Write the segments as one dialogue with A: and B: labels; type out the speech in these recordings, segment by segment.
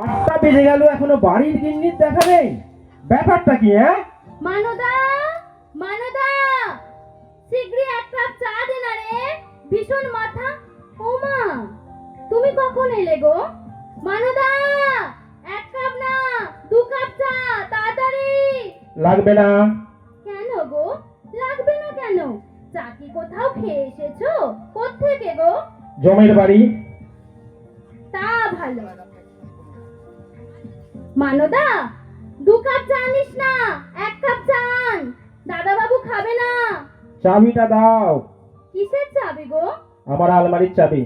A: আটটা বেজে গেল এখনও বাড়ির গিন্নির দেখা নেই। ব্যাপারটা কি হ্যাঁ?
B: মানদা মানদা শীঘ্রই এক কাপ চা দে না রে। ভীষণ মাথা। ও মা তুমি কখন এলে গো? মানদা এক কাপ না দু কাপ চা তাড়াতাড়ি।
A: লাগবে না।
B: কেন গো? লাগবে না কেন? চা কি কোথাও খেয়ে এসেছ? কোত্থেকে গো?
A: জমের বাড়ি।
B: তা ভালো। মানদা দু কাপ চা আনিস না এক কাপ চা আন। দাদা বাবু খাবে না।
A: চাবিটা দাও।
B: কিসের চাবি গো?
A: আমার আলমারির চাবি।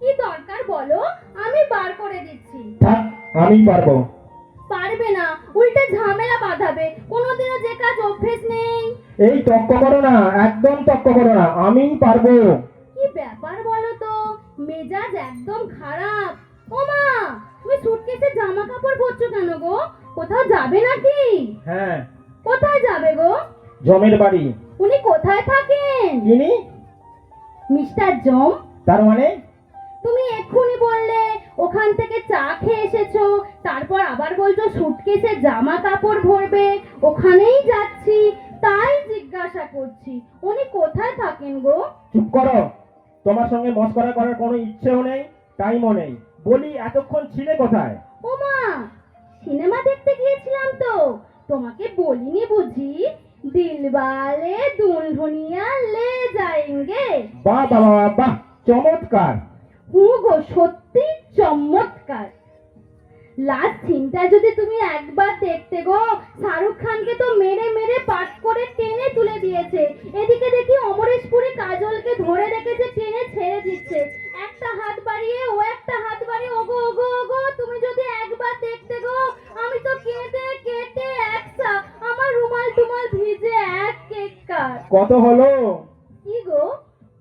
B: কি দরকার বলো? আমি বার করে দিচ্ছি।
A: থাক আমি পারব।
B: পারবে না উল্টে ঝামেলা বাঁধাবে। কোনোদিনও যে কাজ অভ্যেস নেই।
A: এই তক্ক করো না একদম তক্ক করো না আমি পারব।
B: কি ব্যাপার বলো তো? মেজাজ একদম খারাপ। ও মা তুমি সুটকেসে জামা কাপড় পরছো কেন গো? কোথাও যাবে নাকি?
A: হ্যাঁ।
B: কোথায় যাবে গো?
A: জমের বাড়ি।
B: উনি কোথায় থাকেন?
A: চিনি
B: মিস্টার জম।
A: তার মানে?
B: তুমি এক্ষুনি বললে ওখান থেকে চা খেয়ে এসেছ তারপর আবার বলছো সুটকেসে জামা কাপড় ভরবে ওখানেই যাচ্ছি তাই জিজ্ঞাসা করছি। উনি কোথায় থাকেন গো?
A: চুপ করো। তোমার সঙ্গে মস্করা করার কোনো ইচ্ছেও নেই টাইমও নেই। বলি এতক্ষণ ছিলে কোথায়?
B: ওমা সিনেমা দেখতে গিয়েছিলাম তো। তোমাকে বলিনি বুঝি? দিলবালে দুলহনিয়া লে যায়েঙ্গে।
A: বাহ বাবা বাহ চমৎকার।
B: হু গো সত্যি চমৎকার। লাস্ট সিনটা যদি তুমি একবার দেখতে গো শাহরুখ খানকে তো মেরে মেরে পাট করে টেনে তুলে দিয়েছে। এদিকে দেখি অমরেশপুরে কাজলকে ধরে রেখেছে টেনে ছেড়ে দিচ্ছে। একটা হাত বাড়িয়ে ও একটা হাত বাড়িয়ে ওগো ওগো ওগো তুমি যদি একবার দেখতে গো আমি তো কেটে কেটে একসা আমার রুমাল টুমাল ভিজে এক কেকার
A: কত হলো?
B: কি গো?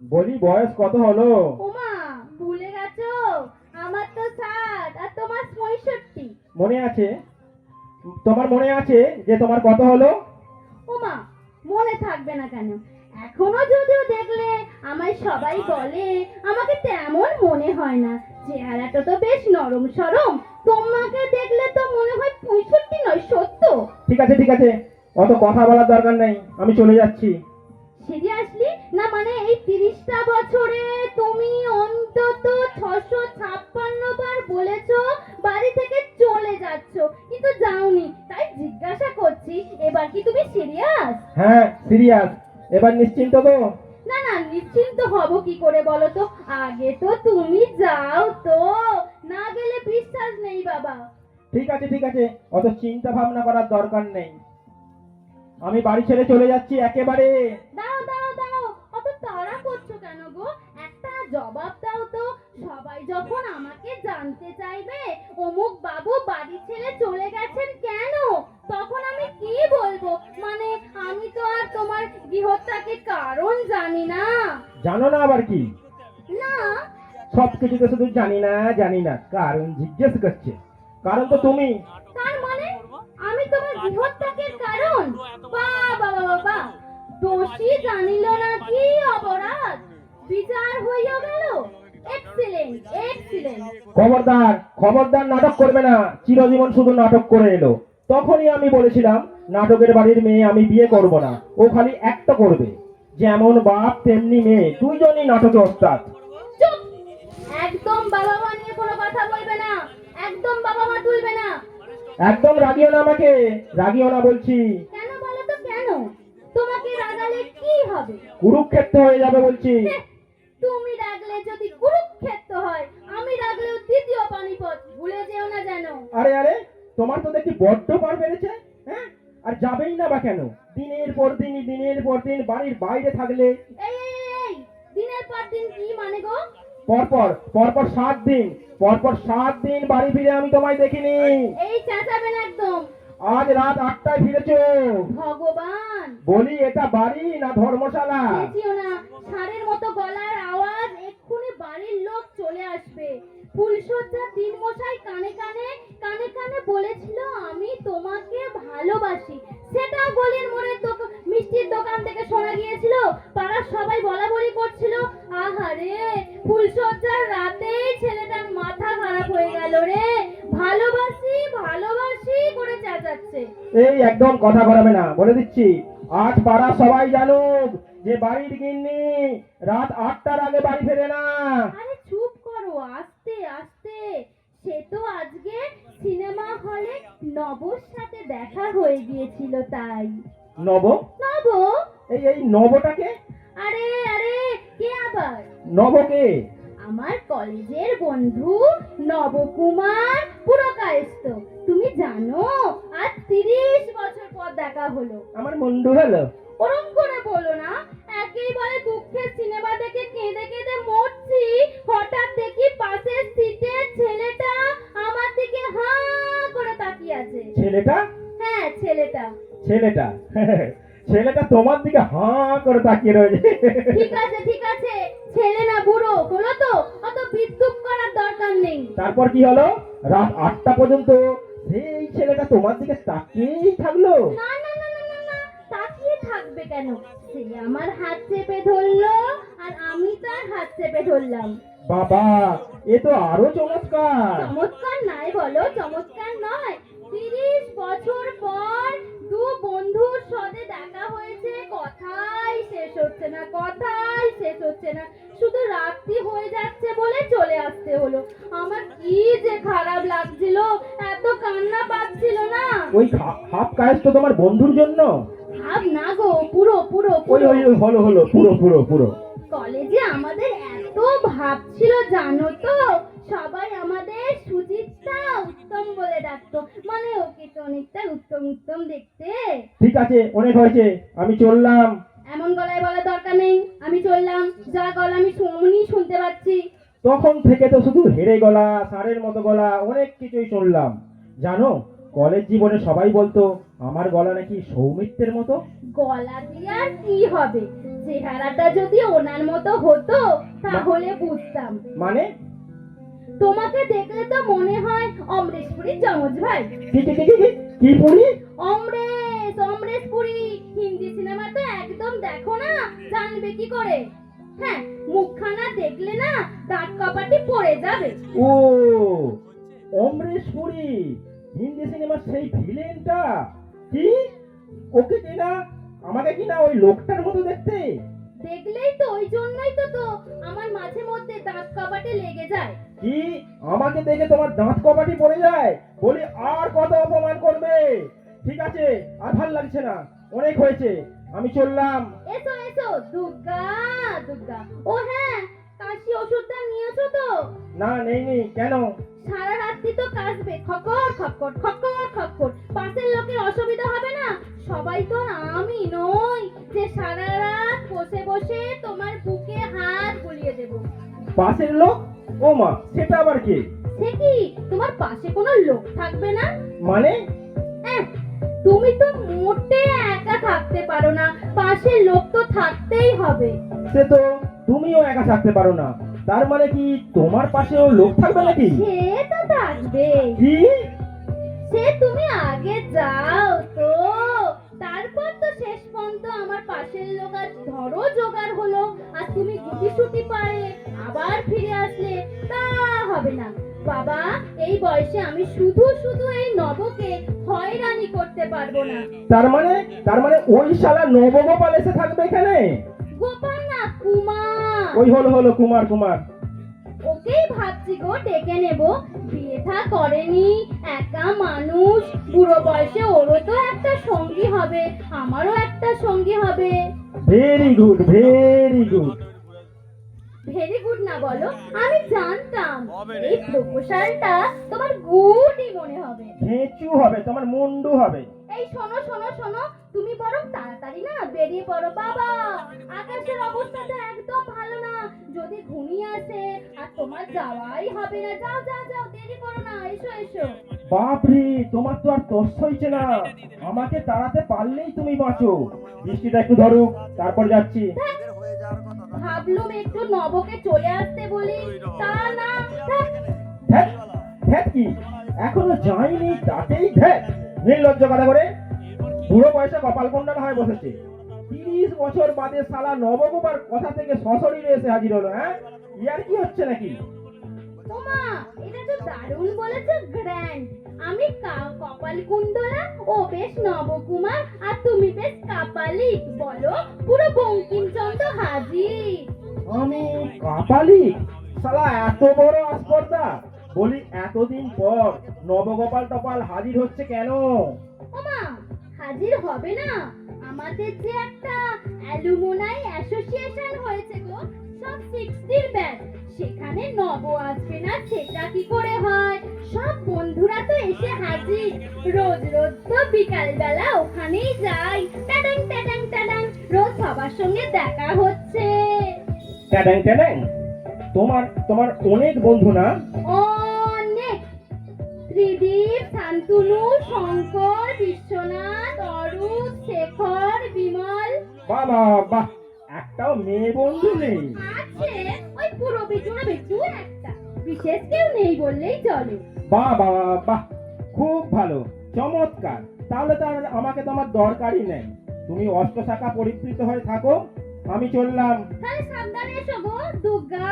A: বলি বয়স কত হলো?
B: ওমা ভুলে গেছো? আমার তো ষাট আর তোমার পঁয়ষট্টি।
A: মনে আছে? তোমার মনে আছে যে তোমার কত হলো?
B: ওমা মনে থাকবে না কেন? এখনও যদিও দেখলে আমায় সবাই বলে আমাকে তেমন মনে হয় না। চেহারাটা তো বেশ নরম সরম। তোমাকে দেখলে তো মনে হয় পঁয়ষট্টি নয় সত্তর।
A: ঠিক আছে ঠিক আছে। অত কথা বলার দরকার নেই আমি চলে যাচ্ছি।
B: সিরিয়াসলি না মানে এই তিরিশটা বছরে তুমি অন্তত ছশো ছাপ্পান্ন বার বলেছ বাড়ি থেকে চলে যাচ্ছ কিন্তু যাওনি। তাই জিজ্ঞাসা করছি এবার কি তুমি সিরিয়াস
A: হ্যাঁ সিরিয়াস এবার নিশ্চিন্ত তো?
B: না না নিশ্চিন্ত হব কি করে বলো তো? আগে তো তুমি যাও তো। না গেলে বিশ্বাস নেই বাবা।
A: ঠিক আছে ঠিক আছে। অত চিন্তা ভাবনা করার দরকার নেই। আমি বাড়ি ছেড়ে চলে যাচ্ছি একেবারে।
B: দাও দাও দাও। অত তাড়া করছ কেন গো? একটা জবাব দাও তো। সবাই যখন আমাকে জানতে চাইবে অমুক বাবু বাড়ি ছেড়ে চলে গেছেন কেন? তখন আমি কি বলব? মানে আমি তো আর তোমার গৃহত্যাগের কারণ জানি না।
A: জানো না আবার কি?
B: না।
A: সব কিছুতে শুধু জানি না জানি না। কারণ জিজ্ঞেস করছে। কারণ তো তুমি।
B: তার মানে আমি তোমার গৃহত্যাগের কারণ? বাবা বাবা দোষী জানিল না কি অপরাধ? বিচার হইয়া গেল?
A: খবরদার খবরদার নাটক করবে না। চিরজীবন শুধু নাটক করে এলো। তখনই আমি বলেছিলাম নাটকের বাড়ির মেয়ে আমি বিয়ে করব না। ও খালি একটা করবে। যেমন বাপ তেমনি মেয়ে। দুইজনই নাটকে ওস্তাদ।
B: একদম বাবা মা নিয়ে কোনো কথা বলবে না। একদম বাবা মা তুলবে না।
A: একদম রাগিও না আমাকে। রাগিও না বলছি।
B: কেন বলো তো কেন? তোমাকে রাগালে কি হবে?
A: কুরুক্ষেত্র হয়ে যাবে বলছি।
B: তুমি রাগলে যদি কুরুক্ষেত্র হয় আমি রাগলেও দ্বিতীয় পানিপথ ভুলে যেও না যেন।
A: আরে আরে তোমার তো দেখি বড্ড পার বেড়েছে হ্যাঁ? আর যাবেই না বা কেন? দিনের পর দিন দিনের পর দিন বাড়ির বাইরে থাকলে।
B: এই এই, এই, এই দিনের পর দিন কি মানে গো?
A: পরপর পরপর সাত দিন পরপর সাত দিন বাড়ি ফিরে আমি তোমায় দেখিনি।
B: এই চেঁচাবেন একদম।
A: আজ রাত আটটায় ফিরেছো?
B: ভগবান!
A: বলি এটা বাড়ি না ধর্মশালা?
B: চেঁচিও না মতো গলার আওয়াজ এক্ষুনি বাড়ির লোক চলে আসবে। ফুলসজ্জা তিন মশাই কানে কানে কানে কানে বলেছিল আমি তোমাকে ভালোবাসি। সেটা গলির মোড়ের দোকান মিষ্টির দোকান থেকে শোনা গিয়েছিল। পাড়ার সবাই বলা বলি করছিল আহারে ফুলসজ্জার রাতেই ছেলেটার মাথা খারাপ হয়ে গেল রে ভালো
A: এই একদম কথা ঘোরাবে না। বলে দিচ্ছি আজ পাড়া সবাই জানুক যে বাড়ির গিন্নি রাত আটটার আগে বাড়ি ফেরে না।
B: আরে চুপ করো আস্তে আস্তে। সে তো আজকে সিনেমা হলে নবর সাথে দেখা হয়ে গিয়েছিল তাই।
A: নব?
B: নব?
A: এই এই নবটাকে
B: আরে আরে কে আবার?
A: নবকে
B: আমার কলেজের বন্ধু নবকুমার। পুরকায়স্ত তুমি জানো আজ তিরিশ বছর পর দেখা হলো।
A: আমার মুন্ডু হলো।
B: ওরম করে বলো না একেবারে দুঃখের সিনেমা দেখে কেঁদে কেঁদে মরছি। হঠাৎ দেখি পাশের সিটে ছেলেটা আমার দিকে হা করে তাকিয়ে আছে।
A: ছেলেটা?
B: হ্যাঁ ছেলেটা।
A: ছেলেটা? ছেলেটা তোমার দিকে হাঁ করে তাকিয়ে রয়েছে।
B: ঠিক আছে ঠিক আছে। ছেলে না বুড়ো হলো তো? অত বিদ্যুৎ করার দরকার নেই।
A: তারপর কি হলো? রাত আটটা পর্যন্ত সেই ছেলেটা তোমার দিকে তাকিয়েই থাকল?
B: না না না না না না তাকিয়ে থাকবে কেন? সে আমার হাত চেপে ধরলো আর আমি তার হাত চেপে ধরলাম।
A: বাবা এ তো আরও চমৎকার।
B: চমৎকার নাই বলো চমৎকার নয়। তিরিশ বছর পর দু বন্ধুর সাথে দেখা হয়েছে কথাই শেষ হচ্ছে না কথাই শেষ হচ্ছে না। শুধু রাত্রি হয়ে যাচ্ছে বলে চলে আসতে হলো। আমার কি যে খারাপ লাগছিল এত কান্না পাচ্ছিল না।
A: ওই হাফ কাজ তো তোমার বন্ধুর জন্য।
B: ভাব না গো পুরো পুরো
A: ওই ওই ওই হলো হলো পুরো পুরো পুরো।
B: কলেজে আমাদের এত ভাব ছিল জানো তো? সবাই আমাদের সুচিত্রা উত্তম বলে ডাকতো। মানে ওকে তো অনেকটা উত্তম উত্তম দেখতে?
A: ঠিক আছে অনেক হয়েছে আমি চললাম।
B: এমন গলায় বলার দরকার নেই আমি চললাম। যা গলা আমি শুনি শুনতে পাচ্ছি।
A: তখন থেকে তো শুধু হেরে গলা সারের মতো গলা অনেক কিছুই শুনলাম। জানো কলেজ জীবনে সবাই বলতো আমার গলা নাকি সৌমিত্রের মতো?
B: গলা দিয়ে আর কি হবে? চেহারাটা যদি ওনার মতো হতো তাহলে বুঝতাম।
A: মানে?
B: তোমাকে দেখলে তো মনে হয় অমরেশপুরীর যমজ ভাই।
A: কি কি কি কি কি? পুরি?
B: অমরেশ অমরেশ পুরী। হিন্দি সিনেমা তো একদম দেখো না জানবে কি করে? হ্যাঁ মুখখানা দেখলে না দাঁত কপাটি পড়ে যাবে।
A: ও অমরেশ পুরী হিন্দি সিনেমার সেই ভিলেনটা? কি? ওকে কিনা আমাকে কিনা ওই লোকটার মতো দেখতে?
B: দেখলেই তো ওই জন্যই তো তো আমার মাঝে মধ্যে দাঁত কপাটে লেগে যায়।
A: কি? আমাকে দেখে তোমার দাঁত কপাটি পড়ে যায়? বলি আর কত অপমান করবে? ঠিক আছে আর ভালো লাগছে না। অনেক হয়েছে আমি চললাম।
B: এসো এসো দুর্গা দুর্গা। ও হ্যাঁ কাশি ওষুধটা নিয়েছো তো?
A: না নেই নি কেন?
B: সারা রাত্রি তো কাশবে। খকর খকর খকর খকর। পাশের লোকের অসুবিধা হবে না? সবাই তো আমি নই যে সারা রাত বসে বসে তোমার বুকে হাত বুলিয়ে দেব।
A: পাশের লোক? ও মা সেটা আবার কি?
B: সে কি? তোমার পাশে কোনো লোক থাকবে না?
A: মানে?
B: তুমি তো মোটে একা থাকতে পারো না। পাশে লোক তো থাকতেই হবে।
A: সে তো তুমিও একা থাকতে পারো না। তার মানে কি তোমার পাশেও লোক থাকবে নাকি?
B: সে তো থাকবে।
A: কি?
B: সে তুমি আগে যাও তো। তারপর তো শেষ পর্যন্ত আমার পাশের লোক আর ধরো জোগাড় হলো। আর তুমি গুটি সুটি পায়ে আবার ফিরে আসলে তা হবে না। বাবা এই বয়সে আমি শুধু শুধু এই নবকে হয়রানি করতে পারব না।
A: তার মানে তার মানে ওই শালা নবগোপাল এসে থাকবে এখানে?
B: গোপাল কুমার
A: ওই হলো হলো কুমার কুমার।
B: ওকেই ভাবছি গো ডেকে নেব। বিয়ে থা করেনি একা মানুষ। বুড়ো বয়সে ওরও তো একটা সঙ্গী হবে আমারও একটা সঙ্গী হবে।
A: Very good very good
B: very good না বলো আমি জানতাম। এই প্রপোজালটা তোমার গুডই মনে হবে।
A: হবে তোমার মুন্ডু হবে।
B: এই শোনো শোনো শোনো তুমি বরং তাড়াতাড়ি না বেরিয়ে পড়ো বাবা। আকাশের অবস্থাটা একদম ভালো না। যদি ঘুমিয়ে আসে আর তোমার যাওয়াই হবে না। যাও যাও যাও দেরি করো না এসো এসো।
A: বাপরে তোমার তো আর তস হইছে না। আমাকে তাড়াতে পারলেই তুমি বাঁচো। বৃষ্টিটা একটু ধরুক তারপর যাচ্ছি।
B: ভাবলুম একটু নবকে চলে আসতে বলি। তা না ধ্যাৎ
A: কি? এখনও যাইনি তাতেই ধ্যাৎ। নির্লজ্জ কথা করে বুড়ো বয়সে কপাল কুণ্ডল হয়ে বসেছে। তিরিশ বছর বাদে সালা নবগোপার কথা থেকে সশরীরে এসে হাজির হলো হ্যাঁ? ইয়ার কি হচ্ছে নাকি?
B: ওমা এটা তো দারুণ বলেছ গ্র্যান্ড। আমি কা- কপাল কুণ্ডলা ও বেশ নবকুমার আর তুমি বেশ কাপালিক বলো পুরো বঙ্কিমচন্দ্র হাজির।
A: আমি কাপালি? শালা এত বড় আস্পর্ধা। বলি এতদিন পর নবগোপাল টপাল হাজির হচ্ছে কেন?
B: ওমা হাজির হবে না। আমাদের যে একটা অ্যালুমনাই অ্যাসোসিয়েশন হয়েছে গো সব সিক্সটির ব্যাচ। সেখানে নব আসবে না সেটা কি করে হয়? সব বন্ধুরা তো এসে হাজির। রোজ রোজ তো বিকাল বেলা ওখানেই যাই। টাডাং টাডাং টাডাং রোজ সবার সঙ্গে দেখা হচ্ছে।
A: ট্যাডাং ট্যাডাং তোমার তোমার অনেক বন্ধু না?
B: ত্রিদীপ শান্তনু শঙ্কর বিশ্বনাথ অরূপ শেখর বিমল।
A: বাবা বাহ একটাও মেয়ে বন্ধু নেই।
B: আছে ওই পুরো বিচুনা বিচু একটা। বিশেষ কেউ নেই বললেই চলে।
A: বাহ বাহ বাহ, খুব ভালো চমৎকার। তাহলে তো আর আমাকে তোমার দরকারই নেই। তুমি অষ্ট শাখা পরিবৃত হয়ে থাকো। আমি চললাম।
B: তাহলে সাবধানে এসো গো। দুর্গা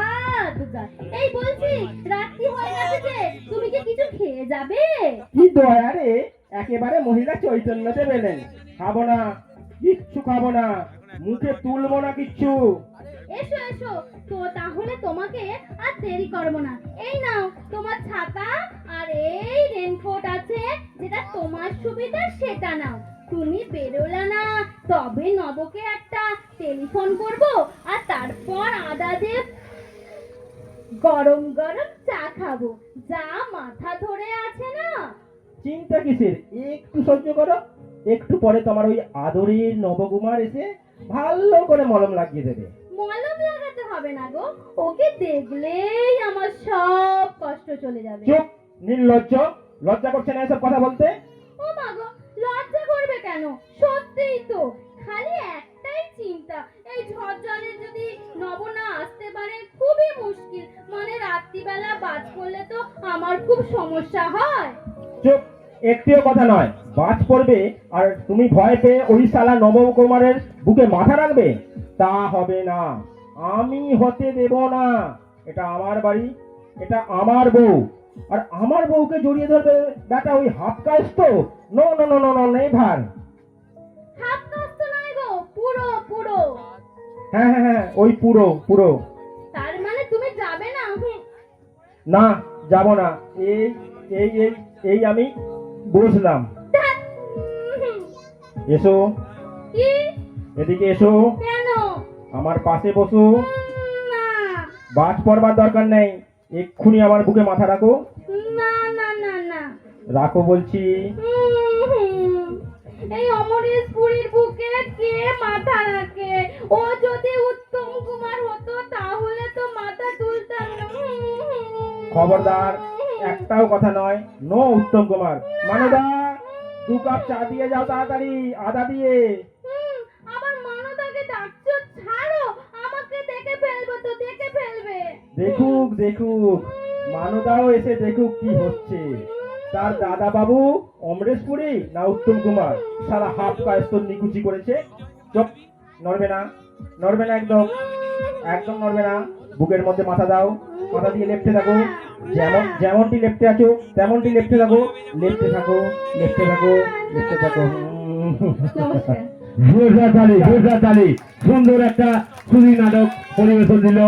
B: দুর্গা। এই বলছি রাত্রি হয়ে গেছে যে তুমি কি কিছু খেয়ে যাবে?
A: কি দয়া রে একেবারে মহিলা চৈতন্যতে পেলেন। খাব না কিচ্ছু খাব না মুখে তুলবো না কিচ্ছু।
B: এসো এসো। তো তাহলে তোমাকে আর দেরি করব না। এই নাও তোমার ছাতা আর এই রেনকোট আছে যেটা তোমার সুবিধা সেটা নাও। তুমি বেরোলা না তবে নবকে একটা টেলিফোন করব আর তারপর আদা দিয়ে গরম গরম চা খাব। যা মাথা ধরে আছে না।
A: চিন্তা কিসের? একটু সহ্য করো। একটু পরে তোমার ওই আদরের নবকুমার এসে ভালো করে মলম লাগিয়ে দেবে।
B: মলম লাগাতে হবে না গো। ওকে দেখলেই আমার সব কষ্ট চলে যাবে।
A: চুপ নির্লজ্জ। লজ্জা করছে না এসব কথা বলতে?
B: ও মা গো লজ্জা করবে কেন? সত্যিই তো। খালি একটাই চিন্তা, এই ঝড় যদি নব না আসতে পারে খুবই মুশকিল। মানে রাত্রিবেলা বাজ পড়লে তো আমার খুব সমস্যা হয়।
A: চুপ, একটিও কথা নয়। বাজ পড়বে আর তুমি ভয় পেয়ে ওই শালা নবকুমারের বুকে মাথা রাখবে? তা হবে না। আমি হতে দেব না। এটা আমার বাড়ি, এটা আমার বউ। আর আমার বউকে জড়িয়ে ধরবে বেটা ওই হাফ কাজ তো? No no no no no never
B: হাত কাস্ত নয় গো পুরো পুরো।
A: হ্যাঁ হ্যাঁ হ্যাঁ ওই পুরো পুরো।
B: তার মানে তুমি যাবে না।
A: না যাব না। এই এই এই এই আমি
B: হুম।
A: এসো।
B: কি?
A: এদিকে এসো।
B: কেন?
A: আমার পাশে বসো। বাজ পড়বার দরকার নেই। এক্ষুনি আমার বুকে মাথা রাখো।
B: না না না না।
A: রাখো বলছি।
B: এই অমরেশপুরীর বুকে কে মাথা রাখে? ও যদি উত্তম কুমার হতো তাহলে তো মাথা তুলতাম না।
A: খবরদার একটাও কথা নয় নো উত্তম কুমার। মানদা দু কাপ চা দিয়ে যাও তাড়াতাড়ি আদা দিয়ে
B: হুম, আবার মানদাকে ডাকছো ছাড়ো আমাকে দেখে ফেলবে তো দেখে ফেলবে
A: দেখুক দেখুক। মানদাও এসে দেখুক কি হচ্ছে। তার দাদা বাবু অমরেশপুরি না উত্তম কুমার? সারা হাফ কায়স্তর নিকুচি করেছে। চুপ নড়বে না নড়বে না একদম। একদম নড়বে না। বুকের মধ্যে মাথা দাও মাথা দিয়ে লেপটে থাকো। যেমন যেমনটি লেপটে আছো তেমনটি লেপটে থাকো। লেপটে থাকো লেপটে থাকো লেপটে থাকো।
C: জোরদার তালি জোরদার তালি সুন্দর একটা সুদী নাটক পরিবেশন দিল।